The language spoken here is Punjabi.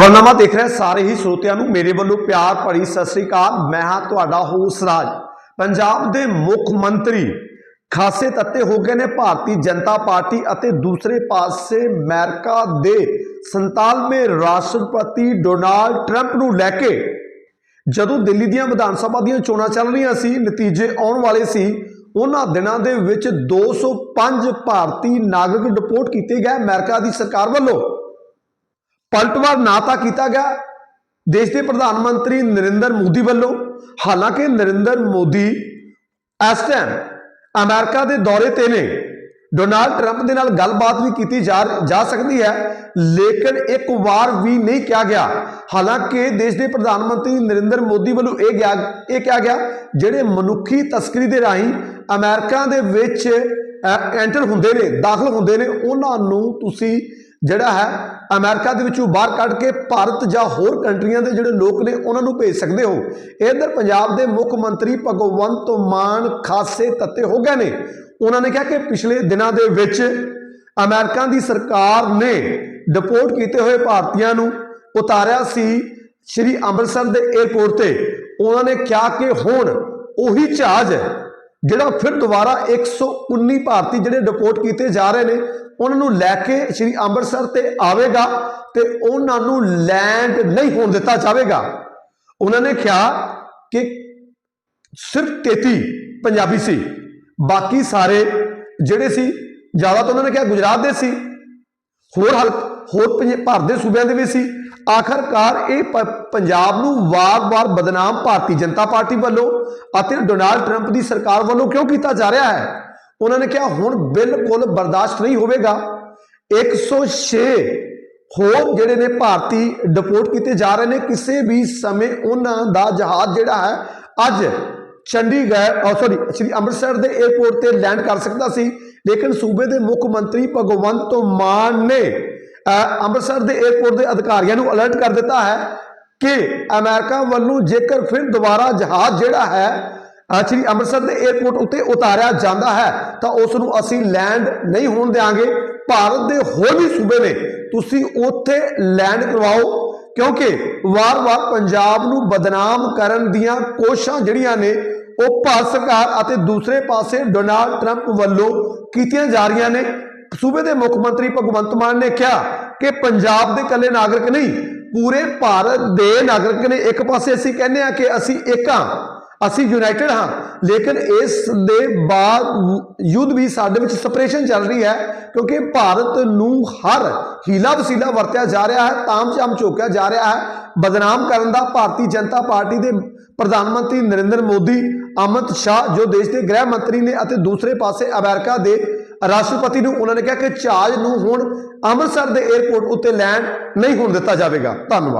ਖਬਰਨਾਮਾ ਦੇਖ ਰਹੇ ਸਾਰੇ ਹੀ ਸਰੋਤਿਆਂ ਨੂੰ ਮੇਰੇ ਵੱਲੋਂ ਪਿਆਰ ਭਰੀ ਸਤਿ ਸ੍ਰੀ ਅਕਾਲ। ਮੈਂ ਹਾਂ ਤੁਹਾਡਾ ਹੋਸ ਰਾਜ। ਪੰਜਾਬ ਦੇ ਮੁੱਖ ਮੰਤਰੀ ਖਾਸੇ ਤੱਤੇ ਹੋ ਗਏ ਨੇ। ਭਾਰਤੀ ਜਨਤਾ ਪਾਰਟੀ ਅਤੇ ਦੂਸਰੇ ਪਾਸੇ ਅਮਰੀਕਾ ਦੇ 47ਵੇਂ ਰਾਸ਼ਟਰਪਤੀ ਡੋਨਾਲਡ ਟਰੰਪ ਨੂੰ ਲੈ ਕੇ ਜਦੋਂ ਦਿੱਲੀ ਦੀਆਂ ਵਿਧਾਨ ਸਭਾ ਦੀਆਂ ਚੋਣਾਂ ਚੱਲ ਰਹੀਆਂ ਸੀ, ਨਤੀਜੇ ਆਉਣ ਵਾਲੇ ਸੀ, ਉਹਨਾਂ ਦਿਨਾਂ ਦੇ ਵਿੱਚ 205 ਭਾਰਤੀ ਨਾਗਰਿਕ ਡਿਪੋਰਟ ਕੀਤੇ ਗਏ ਅਮਰੀਕਾ ਦੀ ਸਰਕਾਰ ਵੱਲੋਂ। ਪਲਟਵਾਰ ਨਾ ਤਾਂ ਕੀਤਾ ਗਿਆ। ਦੇਸ਼ ਦੇ ਪ੍ਰਧਾਨ ਮੰਤਰੀ ਨਰਿੰਦਰ ਮੋਦੀ ਵੱਲੋਂ, ਹਾਲਾਂਕਿ ਨਰਿੰਦਰ ਮੋਦੀ ਇਸ ਟਾਈਮ ਅਮਰੀਕਾ ਦੇ ਦੌਰੇ ਤੇ ਨੇ। ਡੋਨਾਲਡ ਟਰੰਪ ਦੇ ਨਾਲ ਗੱਲਬਾਤ ਵੀ ਕੀਤੀ ਜਾ ਜਾ ਸਕਦੀ ਹੈ, ਲੇਕਿਨ ਇੱਕ ਵਾਰ ਵੀ ਨਹੀਂ ਕਿਹਾ ਗਿਆ। ਹਾਲਾਂਕਿ ਦੇਸ਼ ਦੇ ਪ੍ਰਧਾਨ ਮੰਤਰੀ ਨਰਿੰਦਰ ਮੋਦੀ ਵੱਲੋਂ ਇਹ ਗਿਆ, ਇਹ ਕਿਹਾ ਗਿਆ, ਜਿਹੜੇ ਮਨੁੱਖੀ ਤਸਕਰੀ ਦੇ ਰਾਹੀਂ ਅਮਰੀਕਾ ਦੇ ਵਿੱਚ ਐਂਟਰ ਹੁੰਦੇ ਨੇ, ਦਾਖਲ ਹੁੰਦੇ ਨੇ, ਉਹਨਾਂ ਨੂੰ ਤੁਸੀਂ ਜਿਹੜਾ ਹੈ, ਅਮਰੀਕਾ ਦੇ ਵਿੱਚੋਂ ਬਾਹਰ ਕੱਢ ਕੇ ਭਾਰਤ ਜਾਂ ਹੋਰ ਕੰਟਰੀਆਂ ਦੇ ਜਿਹੜੇ ਲੋਕ ਨੇ, ਉਹਨਾਂ ਨੂੰ ਭੇਜ ਸਕਦੇ ਹੋ। ਇਧਰ ਪੰਜਾਬ ਦੇ ਮੁੱਖ ਮੰਤਰੀ ਭਗਵੰਤ ਮਾਨ ਖਾਸੇ ਤੱਤੇ ਹੋ ਗਏ ਨੇ। ਉਹਨਾਂ ਨੇ ਕਿਹਾ ਕਿ ਪਿਛਲੇ ਦਿਨਾਂ ਦੇ ਵਿੱਚ ਅਮਰੀਕਾ ਦੀ ਸਰਕਾਰ ਨੇ ਡਿਪੋਰਟ ਕੀਤੇ ਹੋਏ ਭਾਰਤੀਆਂ ਨੂੰ ਉਤਾਰਿਆ ਸੀ ਸ਼੍ਰੀ ਅੰਮ੍ਰਿਤਸਰ ਦੇ 에ਅਰਪੋਰਟ ਤੇ। ਉਹਨਾਂ ਨੇ ਕਿਹਾ ਕਿ ਹੁਣ ਉਹੀ ਜਹਾਜ਼ ਜਿਹੜਾ ਫਿਰ ਦੁਬਾਰਾ 119 ਭਾਰਤੀ ਜਿਹੜੇ ਡਿਪੋਰਟ ਕੀਤੇ ਜਾ ਰਹੇ ਨੇ ਉਹਨਾਂ ਨੂੰ ਲੈ ਕੇ ਸ਼੍ਰੀ ਅੰਮ੍ਰਿਤਸਰ ਤੇ ਆਵੇਗਾ ਤੇ ਉਹਨਾਂ ਨੂੰ ਲੈਂਡ ਨਹੀਂ ਹੋਣ ਦਿੱਤਾ ਜਾਵੇਗਾ। ਉਹਨਾਂ ਨੇ ਕਿਹਾ ਕਿ ਸਿਰਫ 33 ਪੰਜਾਬੀ ਸੀ, ਬਾਕੀ ਸਾਰੇ ਜਿਹੜੇ ਸੀ, ਜ਼ਿਆਦਾ ਤਾਂ ਉਹਨਾਂ ਨੇ ਕਿਹਾ ਗੁਜਰਾਤ ਦੇ ਸੀ, ਹੋਰ ਹਲ ਹੋਰ ਪੰਜ- ਭਾਰਤ ਦੇ ਸੂਬਿਆਂ ਦੇ ਵੀ ਸੀ। ਆਖਰਕਾਰ ਇਹ ਪ- ਪੰਜਾਬ ਨੂੰ ਵਾਰ-ਵਾਰ ਬਦਨਾਮ ਭਾਰਤੀ ਜਨਤਾ ਪਾਰਟੀ ਵੱਲੋਂ ਅਤੇ ਡੋਨਾਲਡ ਟਰੰਪ ਦੀ ਸਰਕਾਰ ਵੱਲੋਂ ਕਿਉਂ ਕੀਤਾ ਜਾ ਰਿਹਾ ਹੈ? ਉਹਨਾਂ ਨੇ ਕਿਹਾ, ਹੁਣ ਬਿਲਕੁਲ ਬਰਦਾਸ਼ਤ ਨਹੀਂ ਹੋਵੇਗਾ। 106 ਹੋਰ ਜਿਹੜੇ ਨੇ ਭਾਰਤੀ ਡਿਪੋਰਟ ਕੀਤੇ ਜਾ ਰਹੇ ਨੇ, ਕਿਸੇ ਵੀ ਸਮੇਂ ਉਹਨਾਂ ਦਾ ਜਹਾਜ਼ ਜਿਹੜਾ ਹੈ, ਅੱਜ ਚੰਡੀਗੜ੍ਹ ਸੌਰੀ ਸ਼੍ਰੀ ਅੰਮ੍ਰਿਤਸਰ ਦੇ 에ਅਰਪੋਰਟ ਤੇ ਲੈਂਡ ਕਰ ਸਕਦਾ ਸੀ। ਲੇਕਿਨ ਸੂਬੇ ਦੇ ਮੁੱਖ ਮੰਤਰੀ ਭਗਵੰਤ ਮਾਨ ਨੇ ਅੰਮ੍ਰਿਤਸਰ ਦੇ 에ਅਰਪੋਰਟ ਦੇ ਅਧਿਕਾਰੀਆਂ ਨੂੰ ਅਲਰਟ ਕਰ ਦਿੱਤਾ ਹੈ ਕਿ ਅਮਰੀਕਾ ਵੱਲੋਂ ਜੇਕਰ ਫਿਰ ਦੁਬਾਰਾ ਜਹਾਜ਼ ਜਿਹੜਾ ਹੈ ਸ਼੍ਰੀ ਅੰਮ੍ਰਿਤਸਰ ਦੇ 에ਅਰਪੋਰਟ ਉੱਤੇ ਉਤਾਰਿਆ ਜਾਂਦਾ ਹੈ, ਤਾਂ ਉਸ ਨੂੰ ਅਸੀਂ ਲੈਂਡ ਨਹੀਂ ਹੋਣ ਦੇਵਾਂਗੇ ਭਾਰਤ ਦੇ ਹੋਰ ਵੀ ਸੂਬੇ ਨੇ, ਤੁਸੀਂ ਉੱਥੇ ਲੈਂਡ ਕਰਵਾਓ, ਕਿਉਂਕਿ ਵਾਰ-ਵਾਰ ਪੰਜਾਬ ਨੂੰ ਬਦਨਾਮ ਕਰਨ ਦੀਆਂ ਕੋਸ਼ਿਸ਼ਾਂ ਜਿਹੜੀਆਂ ਨੇ, ਉਹ ਭਾਰਤ ਸਰਕਾਰ ਅਤੇ ਦੂਸਰੇ ਪਾਸੇ ਡੋਨਾਲਡ ਟਰੰਪ ਵੱਲੋਂ ਕੀਤੀਆਂ ਜਾ ਰਹੀਆਂ ਨੇ। ਸੂਬੇ ਦੇ ਮੁੱਖ ਮੰਤਰੀ ਭਗਵੰਤ ਮਾਨ ਨੇ ਕਿਹਾ ਕਿ ਪੰਜਾਬ ਦੇ ਇਕੱਲੇ ਨਾਗਰਿਕ ਨਹੀਂ, ਪੂਰੇ ਭਾਰਤ ਦੇ ਨਾਗਰਿਕ ਨੇ। ਇੱਕ ਪਾਸੇ ਅਸੀਂ ਕਹਿੰਦੇ ਆ ਕਿ ਅਸੀਂ ਇੱਕ ਹਾਂ। ਅਸੀਂ ਯੂਨਾਈਟਿਡ ਹਾਂ, ਲੇਕਿਨ ਇਸ ਦੇ ਬਾਅਦ ਯੁੱਧ ਵੀ ਸਾਡੇ ਵਿੱਚ ਸਪਰੇਸ਼ਨ ਚੱਲ ਰਹੀ ਹੈ, ਕਿਉਂਕਿ ਭਾਰਤ ਨੂੰ ਹਰ ਹੀਲਾ ਵਸੀਲਾ ਵਰਤਿਆ ਜਾ ਰਿਹਾ ਹੈ, ਤਾਮਝਾਮ ਝੋਕਿਆ ਜਾ ਰਿਹਾ ਹੈ, ਬਦਨਾਮ ਕਰਨ ਦਾ ਭਾਰਤੀ ਜਨਤਾ ਪਾਰਟੀ ਦੇ ਪ੍ਰਧਾਨ ਮੰਤਰੀ ਨਰਿੰਦਰ ਮੋਦੀ, ਅਮਿਤ ਸ਼ਾਹ, ਜੋ ਦੇਸ਼ ਦੇ ਗ੍ਰਹਿ ਮੰਤਰੀ ਨੇ ਅਤੇ ਦੂਸਰੇ ਪਾਸੇ ਅਮਰੀਕਾ ਦੇ ਰਾਸ਼ਟਰਪਤੀ ਨੂੰ ਉਹਨਾਂ ਨੇ ਕਿਹਾ ਕਿ ਜਹਾਜ਼ ਨੂੰ ਹੁਣ ਅੰਮ੍ਰਿਤਸਰ ਦੇ 에ਅਰਪੋਰਟ ਉੱਤੇ ਲੈਂਡ ਨਹੀਂ ਹੋਣ ਦਿੱਤਾ ਜਾਵੇਗਾ। ਧੰਨਵਾਦ।